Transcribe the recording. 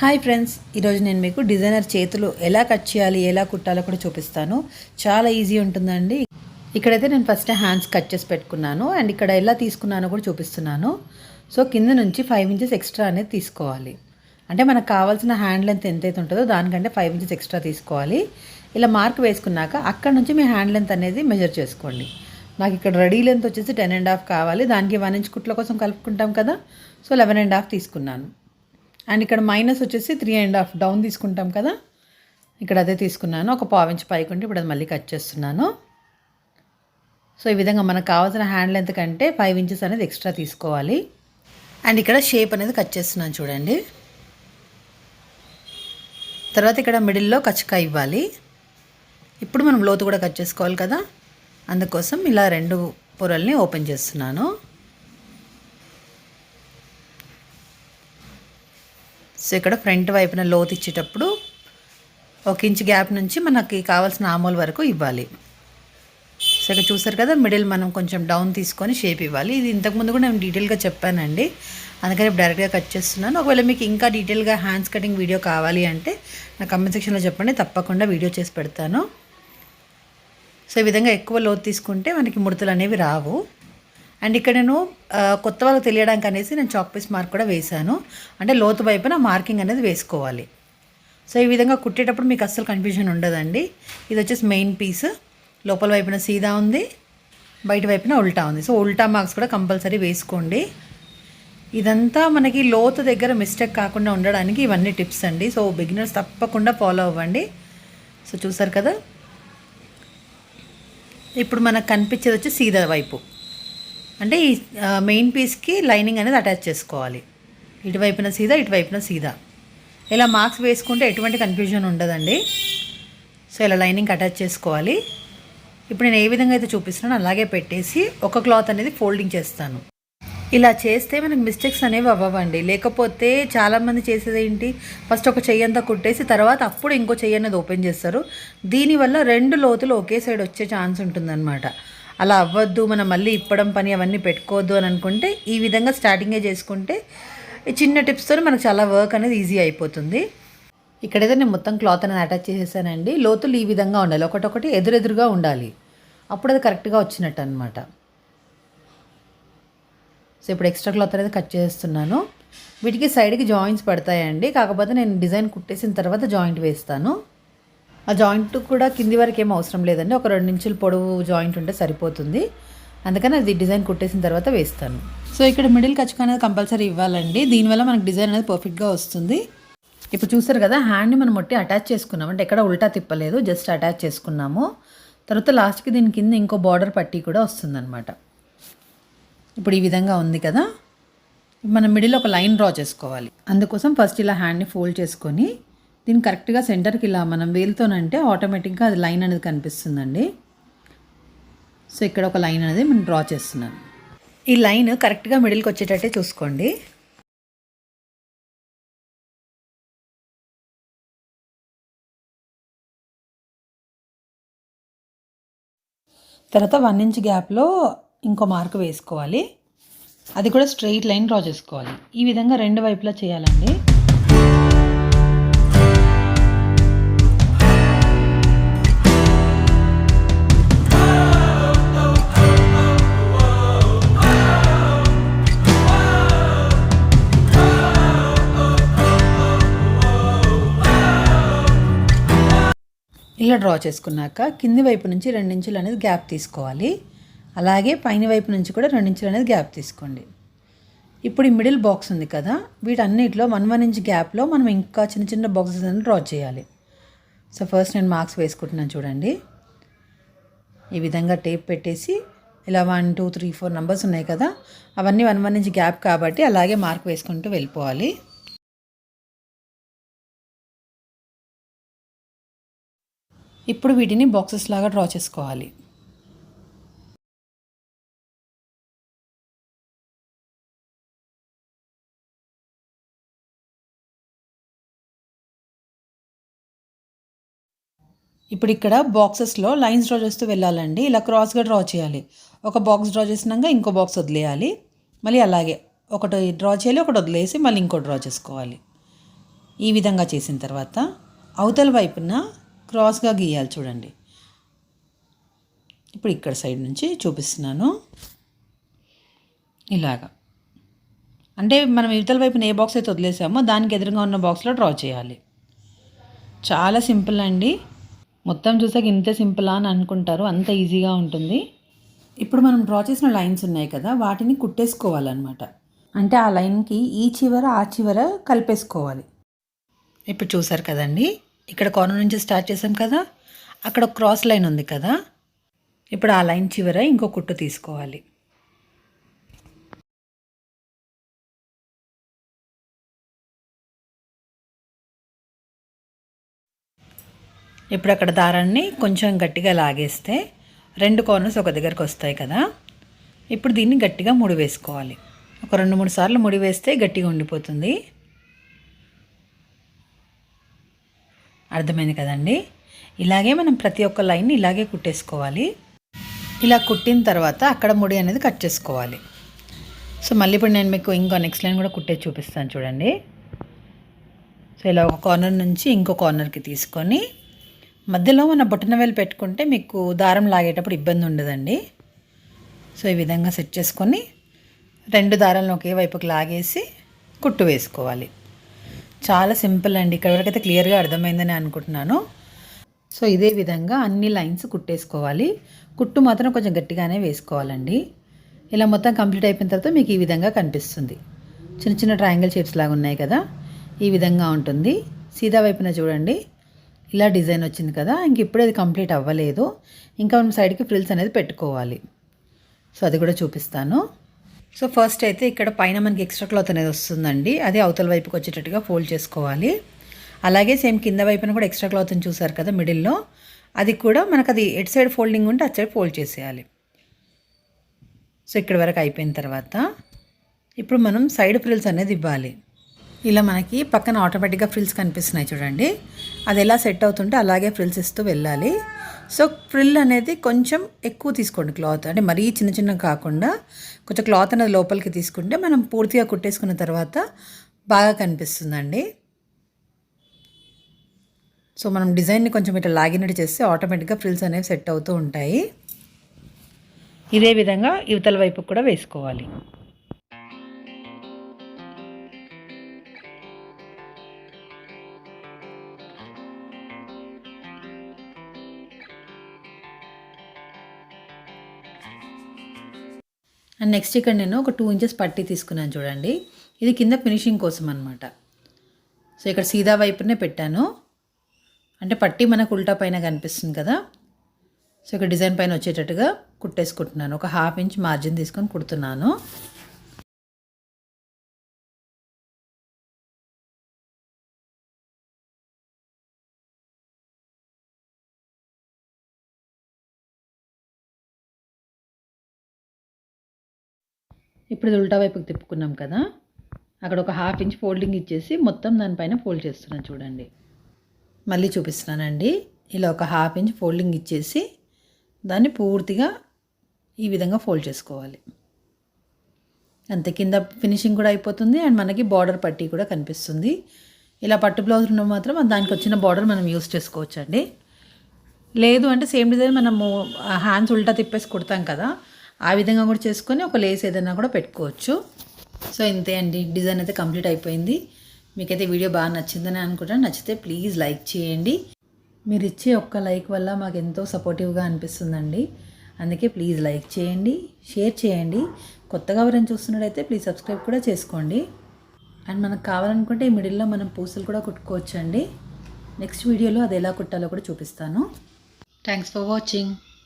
Hi friends ఈరోజు నేను మీకు డిజైనర్ చేతులు ఎలా కట్ చేయాలి ఎలా కుట్టాలో కూడా చూపిస్తాను. చాలా ఈజీ ఉంటుందండి. ఇక్కడైతే నేను ఫస్ట్ హ్యాండ్స్ కట్ చేసి పెట్టుకున్నాను అండ్ ఇక్కడ ఎలా తీసుకున్నానో కూడా చూపిస్తున్నాను. సో కింద నుంచి ఫైవ్ ఇంచెస్ ఎక్స్ట్రా అనేది తీసుకోవాలి. అంటే మనకు కావాల్సిన హ్యాండ్ లెంత్ ఎంతైతే ఉంటుందో దానికంటే ఫైవ్ ఇంచెస్ ఎక్స్ట్రా తీసుకోవాలి. ఇలా మార్క్ వేసుకున్నాక అక్కడ నుంచి మీ హ్యాండ్ లెంత్ అనేది మెజర్ చేసుకోండి. నాకు ఇక్కడ రెడీ లెంత్ వచ్చేసి టెన్ అండ్ హాఫ్ కావాలి. దానికి వన్ ఇంచ్ కుట్ల కోసం కలుపుకుంటాం కదా. సో లెవెన్ అండ్ హాఫ్ తీసుకున్నాను. అండ్ ఇక్కడ మైనస్ వచ్చేసి త్రీ అండ్ హాఫ్ డౌన్ తీసుకుంటాం కదా? ఇక్కడ అదే తీసుకున్నాను. ఒక పావు ఇంచ్ పైకి ఉంటే ఇప్పుడు అది మళ్ళీ కట్ చేస్తున్నాను. సో ఈ విధంగా మనకు కావాల్సిన హ్యాండ్ లెంత్ కంటే ఫైవ్ ఇంచెస్ అనేది ఎక్స్ట్రా తీసుకోవాలి. అండ్ ఇక్కడ షేప్ అనేది కట్ చేస్తున్నాను చూడండి. తర్వాత ఇక్కడ మిడిల్లో కచ్చక ఇవ్వాలి. ఇప్పుడు మనం లోతు కూడా కట్ చేసుకోవాలి కదా? అందుకోసం ఇలా రెండు పొరల్ని ఓపెన్ చేస్తున్నాను. సో ఇక్కడ ఫ్రంట్ వైపున లోతు ఇచ్చేటప్పుడు ఒక ఇంచ్ గ్యాప్ నుంచి మనకి కావాల్సిన ఆమోల్ వరకు ఇవ్వాలి. సో ఇక్కడ చూసారు కదా మిడిల్ మనం కొంచెం డౌన్ తీసుకొని షేప్ ఇవ్వాలి. ఇది ఇంతకుముందు కూడా నేను డీటెయిల్గా చెప్పానండి. అందుకని డైరెక్ట్గా కట్ చేస్తున్నాను. ఒకవేళ మీకు ఇంకా డీటెయిల్గా హ్యాండ్స్ కటింగ్ వీడియో కావాలి అంటే నా కమెంట్ సెక్షన్లో చెప్పండి తప్పకుండా వీడియో చేసి పెడతాను. సో ఈ విధంగా ఎక్కువ లోతు తీసుకుంటే మనకి ముడతలు అనేవి రావు. అండ్ ఇక్కడ నేను కొత్త వాళ్ళకి తెలియడానికి అనేసి నేను చాక్ పీస్ మార్క్ కూడా వేశాను. అంటే లోతు వైపున మార్కింగ్ అనేది వేసుకోవాలి. సో ఈ విధంగా కుట్టేటప్పుడు మీకు అస్సలు కన్ఫ్యూజన్ ఉండదండి. ఇది వచ్చేసి మెయిన్ పీస్. లోపల వైపున సీదా ఉంది. బయట వైపున ఉల్టా ఉంది. సో ఉల్టా మార్క్స్ కూడా కంపల్సరీ వేసుకోండి. ఇదంతా మనకి లోతు దగ్గర మిస్టేక్ కాకుండా ఉండడానికి ఇవన్నీ టిప్స్ అండి. సో బిగినర్స్ తప్పకుండా ఫాలో అవ్వండి. సో చూసారు కదా? ఇప్పుడు మనకు కనిపించేది వచ్చి సీదా వైపు. అంటే ఈ మెయిన్ పీస్కి లైనింగ్ అనేది అటాచ్ చేసుకోవాలి. ఇటువైపున సీదా ఇటువైపున సీదా. ఇలా మార్క్స్ వేసుకుంటే ఎటువంటి కన్ఫ్యూజన్ ఉండదండి. సో ఇలా లైనింగ్ అటాచ్ చేసుకోవాలి. ఇప్పుడు నేను ఏ విధంగా అయితే చూపిస్తున్నానో అలాగే పెట్టేసి ఒక క్లాత్ అనేది ఫోల్డింగ్ చేస్తాను. ఇలా చేస్తే మనకు మిస్టేక్స్ అనేవి అవ్వవండి. లేకపోతే చాలామంది చేసేది ఏంటి? ఫస్ట్ ఒక చెయ్యి అంతా కుట్టేసి తర్వాత అప్పుడు ఇంకో చెయ్యి అనేది ఓపెన్ చేస్తారు. దీనివల్ల రెండు లోతులు ఒకే సైడ్ వచ్చే ఛాన్స్ ఉంటుందన్నమాట. అలా అవ్వద్దు మనం మళ్ళీ ఇప్పడం పని అవన్నీ పెట్టుకోవద్దు అని అనుకుంటే ఈ విధంగా స్టార్టింగే చేసుకుంటే ఈ చిన్న టిప్స్తో మనకు చాలా వర్క్ అనేది ఈజీ అయిపోతుంది. ఇక్కడైతే నేను మొత్తం క్లాత్ అనేది అటాచ్ చేసేసానండి. లోతులు ఈ విధంగా ఉండాలి. ఒకటొకటి ఎదురెదురుగా ఉండాలి. అప్పుడు అది కరెక్ట్గా వచ్చినట్టు అనమాట సో ఇప్పుడు ఎక్స్ట్రా క్లాత్ అనేది కట్ చేస్తున్నాను. వీటికి సైడ్కి జాయింట్స్ పడతాయండి. కాకపోతే నేను డిజైన్ కుట్టేసిన తర్వాత జాయింట్ వేస్తాను. ఆ జాయింట్ కూడా కింది వరకు ఏం అవసరం లేదండి. ఒక రెండు ఇంచుల పొడవు జాయింట్ ఉంటే సరిపోతుంది. అందుకని అది డిజైన్ కుట్టేసిన తర్వాత వేస్తాను. సో ఇక్కడ మిడిల్ కచ్చుక అనేది కంపల్సరీ ఇవ్వాలండి. దీనివల్ల మనకు డిజైన్ అనేది పర్ఫెక్ట్గా వస్తుంది. ఇప్పుడు చూసారు కదా హ్యాండ్ని మనం మొట్టి అటాచ్ చేసుకున్నాం అంటే ఎక్కడ ఉల్టా తిప్పలేదు జస్ట్ అటాచ్ చేసుకున్నాము. తర్వాత లాస్ట్కి దీని కింద ఇంకో బార్డర్ పట్టీ కూడా వస్తుందన్నమాట. ఇప్పుడు ఈ విధంగా ఉంది కదా. మనం మిడిల్ ఒక లైన్ డ్రా చేసుకోవాలి. అందుకోసం ఫస్ట్ ఇలా హ్యాండ్ని ఫోల్డ్ చేసుకొని దీన్ని కరెక్ట్గా సెంటర్కి ఇలా మనం వేలుతోనంటే ఆటోమేటిక్గా అది లైన్ అనేది కనిపిస్తుందండి. సో ఇక్కడ ఒక లైన్ అనేది మనం డ్రా చేస్తున్నాను ఈ లైన్ కరెక్ట్గా మిడిల్కి వచ్చేటట్టే చూసుకోండి. తర్వాత వన్ ఇంచ్ గ్యాప్లో ఇంకో మార్క్ వేసుకోవాలి. అది కూడా స్ట్రెయిట్ లైన్ డ్రా చేసుకోవాలి. ఈ విధంగా రెండు వైపులా చేయాలండి. ఇలా డ్రా చేసుకున్నాక కింది వైపు నుంచి రెండించులు అనేది గ్యాప్ తీసుకోవాలి. అలాగే పైన వైపు నుంచి కూడా రెండించులు అనేది గ్యాప్ తీసుకోండి. ఇప్పుడు ఈ మిడిల్ బాక్స్ ఉంది కదా వీటన్నిటిలో వన్ వన్ ఇంచ్ గ్యాప్లో మనం ఇంకా చిన్న చిన్న బాక్సెస్ అనేది డ్రా చేయాలి. సో ఫస్ట్ నేను మార్క్స్ వేసుకుంటున్నాను చూడండి. ఈ విధంగా టేప్ పెట్టేసి ఇలా one two three four numbers ఉన్నాయి కదా అవన్నీ వన్ వన్ ఇంచ్ గ్యాప్ కాబట్టి అలాగే మార్క్ వేసుకుంటూ వెళ్ళిపోవాలి. ఇప్పుడు వీటిని బాక్సెస్ లాగా డ్రా చేసుకోవాలి. ఇప్పుడు ఇక్కడ బాక్సెస్లో లైన్స్ డ్రా చేస్తూ వెళ్ళాలండి. ఇలా క్రాస్గా డ్రా చేయాలి. ఒక బాక్స్ డ్రా చేసినాక ఇంకో బాక్స్ వదిలేయాలి. మళ్ళీ అలాగే ఒకటి డ్రా చేయాలి ఒకటి వదిలేసి మళ్ళీ ఇంకో డ్రా చేసుకోవాలి. ఈ విధంగా చేసిన తర్వాత అవతల వైపున క్రాస్గా గీయాలి చూడండి. ఇప్పుడు ఇక్కడ సైడ్ నుంచి చూపిస్తున్నాను. ఇలాగా. అంటే మనం ఇవతల వైపున ఏ బాక్స్ అయితే వదిలేసామో దానికి ఎదురుగా ఉన్న బాక్స్లో డ్రా చేయాలి. చాలా సింపుల్ అండి. మొత్తం చూసాక ఇంత సింపుల్ అని అనుకుంటారు. అంత ఈజీగా ఉంటుంది. ఇప్పుడు మనం డ్రా చేసిన లైన్స్ ఉన్నాయి కదా వాటిని కుట్టేసుకోవాలన్నమాట. అంటే ఆ లైన్కి ఈ చివర ఆ చివర కలిపేసుకోవాలి. ఇప్పుడు చూసారు కదండి. ఇక్కడ కార్నర్ నుంచి స్టార్ట్ చేసాం కదా? అక్కడ క్రాస్ లైన్ ఉంది కదా? ఇప్పుడు ఆ లైన్ చివర ఇంకో కుట్టు తీసుకోవాలి. ఇప్పుడు అక్కడ దారాన్ని కొంచెం గట్టిగా లాగేస్తే రెండు కార్నర్స్ ఒక దగ్గరకు వస్తాయి కదా? ఇప్పుడు దీన్ని గట్టిగా ముడి వేసుకోవాలి. ఒక రెండు మూడు సార్లు ముడి వేస్తే గట్టిగా ఉండిపోతుంది. అర్థమైంది కదండి? ఇలాగే మనం ప్రతి ఒక్క లైన్ని ఇలాగే కుట్టేసుకోవాలి. ఇలా కుట్టిన తర్వాత అక్కడ ముడి అనేది కట్ చేసుకోవాలి. సో మళ్ళీ ఇప్పుడు నేను మీకు ఇంకో నెక్స్ట్ లైన్ కూడా కుట్టే చూపిస్తాను చూడండి. సో ఇలా ఒక కార్నర్ నుంచి ఇంకో కార్నర్కి తీసుకొని మధ్యలో మన బొట్టన వేలు పెట్టుకుంటే మీకు దారం లాగేటప్పుడు ఇబ్బంది ఉండదండి. సో ఈ విధంగా సెట్ చేసుకొని రెండు దారాలను ఒకే వైపుకి లాగేసి కుట్టు వేసుకోవాలి. చాలా సింపుల్ అండి. ఇక్కడ వరకైతే క్లియర్గా అర్థమైందని అనుకుంటున్నాను. సో ఇదే విధంగా అన్ని లైన్స్ కుట్టేసుకోవాలి. కుట్టు మాత్రం కొంచెం గట్టిగానే వేసుకోవాలండి. ఇలా మొత్తం కంప్లీట్ అయిపోయిన తర్వాత మీకు ఈ విధంగా కనిపిస్తుంది. చిన్న చిన్న ట్రయాంగిల్ షేప్స్ లాగా ఉన్నాయి కదా. ఈ విధంగా ఉంటుంది. సీదా వైపున చూడండి. ఇలా డిజైన్ వచ్చింది కదా. ఇంక ఇప్పుడు అది కంప్లీట్ అవ్వలేదు. ఇంకా మనం సైడ్కి ఫ్రిల్స్ అనేది పెట్టుకోవాలి. సో అది కూడా చూపిస్తాను. సో ఫస్ట్ అయితే ఇక్కడ పైన మనకి ఎక్స్ట్రా క్లాత్ అనేది వస్తుందండి. అది అవతల వైపుకి వచ్చేటట్టుగా ఫోల్డ్ చేసుకోవాలి. అలాగే సేమ్ కింద వైపున కూడా ఎక్స్ట్రా క్లాత్ని చూసారు కదా మిడిల్లో అది కూడా మనకు అది ఎటు సైడ్ ఫోల్డింగ్ ఉంటే అటు సైడ్ ఫోల్డ్ చేసేయాలి. సో ఇక్కడ వరకు అయిపోయిన తర్వాత ఇప్పుడు మనం సైడ్ ఫ్రిల్స్ అనేది ఇవ్వాలి. ఇలా మనకి పక్కన ఆటోమేటిక్గా ఫ్రిల్స్ కనిపిస్తున్నాయి చూడండి. అది ఎలా సెట్ అవుతుంటే అలాగే ఫ్రిల్స్ ఇస్తూ వెళ్ళాలి. సో ఫ్రిల్ అనేది కొంచెం ఎక్కువ తీసుకోండి క్లాత్ అంటే మరీ చిన్న చిన్న కాకుండా కొంచెం క్లాత్ అనేది లోపలికి తీసుకుంటే మనం పూర్తిగా కుట్టేసుకున్న తర్వాత బాగా కనిపిస్తుందండి. సో మనం డిజైన్ని కొంచెం ఇట్లా లాగినట్టు చేస్తే ఆటోమేటిక్గా ఫ్రిల్స్ అనేవి సెట్ అవుతూ ఉంటాయి. ఇదే విధంగా యువతల వైపు కూడా వేసుకోవాలి. అండ్ నెక్స్ట్ ఇక్కడ నేను ఒక టూ ఇంచెస్ పట్టి తీసుకున్నాను చూడండి. ఇది కింద ఫినిషింగ్ కోసం అనమాట సో ఇక్కడ సీదా వైపునే పెట్టాను. అంటే పట్టి మనకు ఉల్టా పైన కనిపిస్తుంది కదా. సో ఇక్కడ డిజైన్ పైన వచ్చేటట్టుగా కుట్టేసుకుంటున్నాను. ఒక హాఫ్ ఇంచ్ మార్జిన్ తీసుకొని కుడుతున్నాను. ఇప్పుడు ఇది ఉల్టా వైపుకి తిప్పుకున్నాం కదా. అక్కడ ఒక హాఫ్ ఇంచ్ ఫోల్డింగ్ ఇచ్చేసి మొత్తం దానిపైన ఫోల్డ్ చేస్తున్నాను చూడండి. మళ్ళీ చూపిస్తున్నానండి. ఇలా ఒక హాఫ్ ఇంచ్ ఫోల్డింగ్ ఇచ్చేసి దాన్ని పూర్తిగా ఈ విధంగా ఫోల్డ్ చేసుకోవాలి. అంతే కింద ఫినిషింగ్ కూడా అయిపోతుంది అండ్ మనకి బార్డర్ పట్టీ కూడా కనిపిస్తుంది. ఇలా పట్టు బ్లౌజ్ ఉన్న మాత్రం దానికి వచ్చిన బార్డర్ మనం యూస్ చేసుకోవచ్చండి. లేదు అంటే సేమ్ డిజైన్ మనము హ్యాండ్స్ ఉల్టా తిప్పేసి కుడతాం కదా. ఆ విధంగా కూడా చేసుకొని ఒక లేస్ ఏదైనా కూడా పెట్టుకోవచ్చు. సో ఇంతే అండి. డిజైన్ అయితే కంప్లీట్ అయిపోయింది. మీకైతే వీడియో బాగా నచ్చిందని అనుకుంటాను నచ్చితే ప్లీజ్ లైక్ చేయండి. మీరు ఇచ్చే ఒక్క లైక్ వల్ల మాకు ఎంతో సపోర్టివ్గా అనిపిస్తుందండి. అందుకే ప్లీజ్ లైక్ చేయండి షేర్ చేయండి. కొత్తగా ఎవరైనా చూస్తున్నట్టయితే ప్లీజ్ సబ్స్క్రైబ్ కూడా చేసుకోండి. అండ్ మనకు కావాలనుకుంటే ఈ మిడిల్లో మనం పూసలు కూడా కుట్టుకోవచ్చండి. నెక్స్ట్ వీడియోలో అది ఎలా కుట్టాలో కూడా చూపిస్తాను. Thanks for watching.